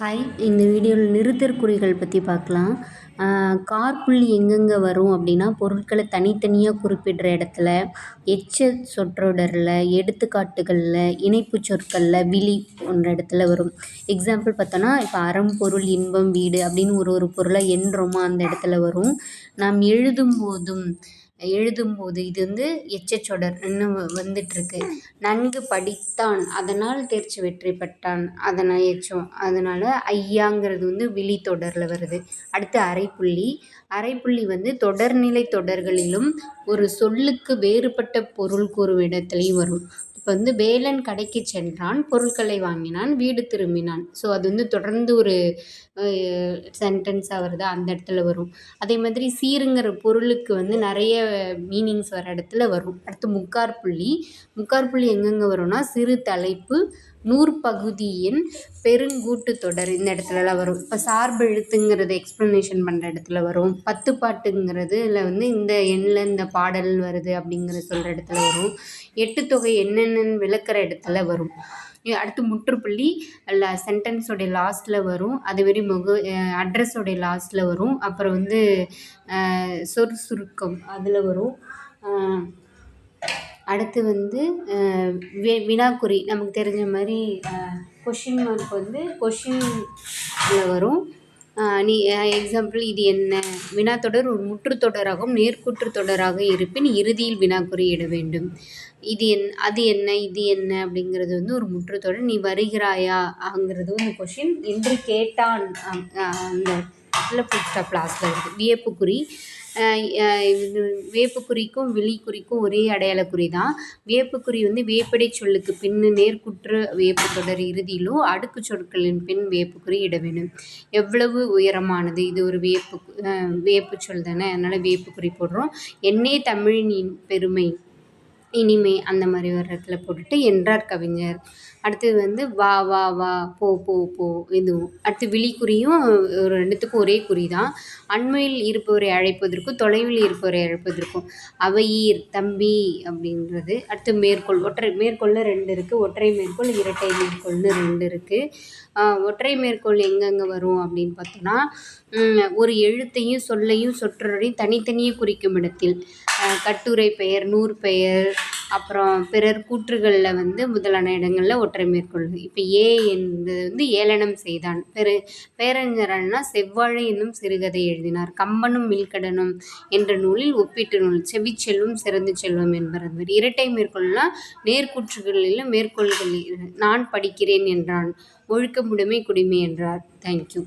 Hi இந்த வீடியோவில் நிறுத்தற்குறிகள் பற்றி பார்க்கலாம் காற்புள்ளி எங்கெங்கே வரும் அப்படின்னா பொருட்களை தனித்தனியாக குறிப்பிடுற இடத்துல எச்ச சொற்றொடரில் எடுத்துக்காட்டுகளில் இணைப்புச் சொற்களில் விழி போன்ற இடத்துல வரும். எக்ஸாம்பிள் பார்த்தோன்னா இப்போ அறம் பொருள் இன்பம் வீடு அப்படின்னு ஒரு ஒரு பொருளை எண்ணுறோமா அந்த இடத்துல வரும். நாம் எழுதும்போதும் எழுதும்போது இது வந்து எச்சச் வந்துட்டுருக்கு. நன்கு படித்தான் அதனால் தேர்ச்சி வெற்றி பெற்றான் அதனால் எச்சம் அதனால் ஐயாங்கிறது வந்து விழி தொடரில் வருது. அடுத்து அரைப்புள்ளி. அரைப்புள்ளி வந்து தொடர்நிலை தொடர்களிலும் ஒரு சொல்லுக்கு வேறுபட்ட பொருள் கூறும் இடத்துலையும் வரும். வந்து வேலன் கடைக்கு சென்றான் பொருட்களை வாங்கினான் வீடு திரும்பினான். ஸோ அது வந்து தொடர்ந்து ஒரு சென்டென்ஸாக வருது அந்த இடத்துல வரும். அதே மாதிரி சீருங்கிற பொருளுக்கு வந்து நிறைய மீனிங்ஸ் வர இடத்துல வரும். அடுத்து முக்கார் புள்ளி. முக்கார் புள்ளி எங்கெங்கே வரும்னா சிறு தலைப்பு நூற்பகுதியின் பெருங்கூட்டு தொடர் இந்த இடத்துலலாம் வரும். இப்போ சார்பு எழுத்துங்கிறது எக்ஸ்ப்ளனேஷன் பண்ணுற இடத்துல வரும். பத்து பாட்டுங்கிறது இல்லை வந்து இந்த எண்ணில் இந்த பாடல் வருது அப்படிங்கிற சொல்கிற இடத்துல வரும். எட்டு தொகை என்னென்னு விளக்குற இடத்துல வரும். அடுத்து முற்றுப்புள்ளி ல சென்டென்ஸோடைய லாஸ்ட்டில் வரும். அதேமாரி முக அட்ரஸோடைய லாஸ்ட்டில் வரும். அப்புறம் வந்து சொற் சுருக்கம் அதில் வரும். அடுத்து வந்து வி வினாக்குறி. நமக்கு தெரிஞ்ச மாதிரி கொஷின் மார்க் வந்து கொஷினில் வரும். நீ எக்ஸாம்பிள் இது என்ன? வினாத்தொடர் ஒரு முற்றுத்தொடராகவும் நேர்குற்று தொடராக இருப்பின் இறுதியில் வினாக்குறி இட வேண்டும். இது என் அது என்ன? இது என்ன? அப்படிங்கிறது வந்து ஒரு முற்றுத்தொடர். நீ வருகிறாயா? அங்கிறது வந்து கொஷின் என்று கேட்டான் அந்த இடத்துல ஃபுல் ஸ்டாப் லாஸ்ட்டில் வருது வியப்புக்குறி. வேப்புக்குறிக்கும் விழிக்குறிக்கும் ஒரே அடையாளக்குறி தான் வேப்புக்குறி வந்து வேப்படை சொல்லுக்கு பின்னு நேர்குற்று வேப்பு தொடர் இறுதியிலும் அடுக்கு சொற்களின் பின் வேப்புக்குறி இட வேண்டும். எவ்வளவு உயரமானது? இது ஒரு வேப்பு வேப்பு சொல் தானே. அதனால் வேப்புக்குறி போடுறோம். என்னே தமிழின் பெருமை. இனிமை அந்த மாதிரி ஒரு இடத்துல போட்டுட்டு என்றார் கவிஞர். அடுத்தது வந்து வா வா வா போ போ போ இதுவும். அடுத்து விழிக்குறியும் ஒரு ரெண்டுத்துக்கும் ஒரே குறி தான். அண்மையில் இருப்பவரை அழைப்பதற்கும் தொலைவில் இருப்பவரை அழைப்பதற்கும் அவையீர் தம்பி அப்படின்றது. அடுத்து மேற்கோள் ஒற்றை மேற்கோளில் ரெண்டு இருக்குது ஒற்றை மேற்கோள் இரட்டை மேற்கோள்னு ரெண்டு இருக்குது ஒற்றை மேற்கோள் எங்கெங்கே வரும் அப்படின்னு பார்த்தோன்னா ஒரு எழுத்தையும் சொல்லையும் சொற்றொடரையும் தனித்தனியே குறிக்கும் இடத்தில். கட்டுரை பெயர் நூற்பெயர் அப்புறம் பிறர் கூற்றுகளில் வந்து முதலான இடங்களில் ஒற்றை மேற்கொள்வது இப்போ ஏ என்பது வந்து ஏளனம் செய்தான். பெரு பேரறிஞரானா செவ்வாழை என்னும் சிறுகதை எழுதினார். கம்பனும் மில்கடனும் என்ற நூலில் ஒப்பீட்டு நூல் செவிச்செல்வம் சிறந்து செல்வம் என்பது இரட்டை மேற்கொள்ளா நேர்கூற்றுகளிலும் மேற்கோள்களில் நான் படிக்கிறேன் என்றான். ஒழுக்கமுடைமை குடிமை என்றார். தேங்க்யூ